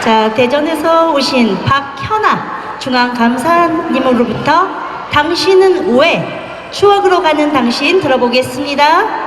자, 대전에서 오신 박현아 중앙감사님으로부터 당신은 왜 추억으로 가는 당신 들어보겠습니다.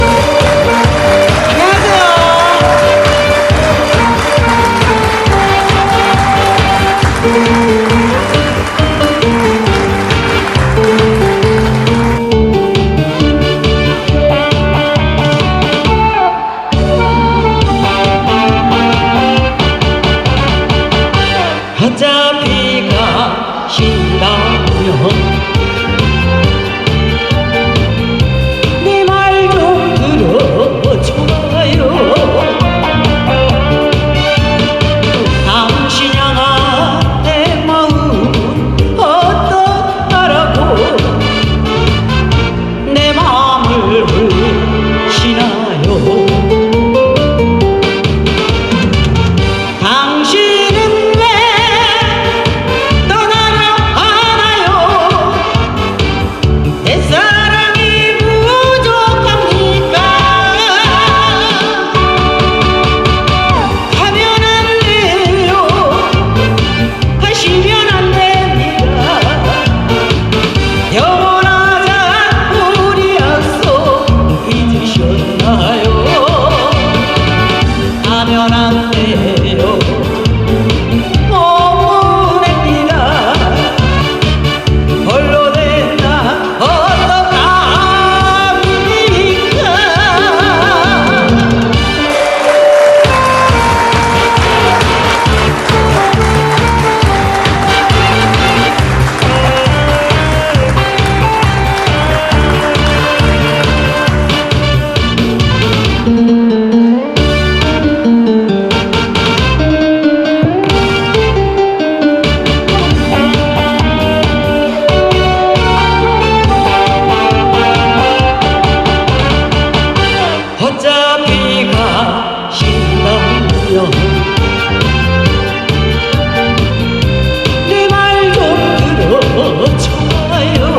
하며 내 말 좀 들어줘요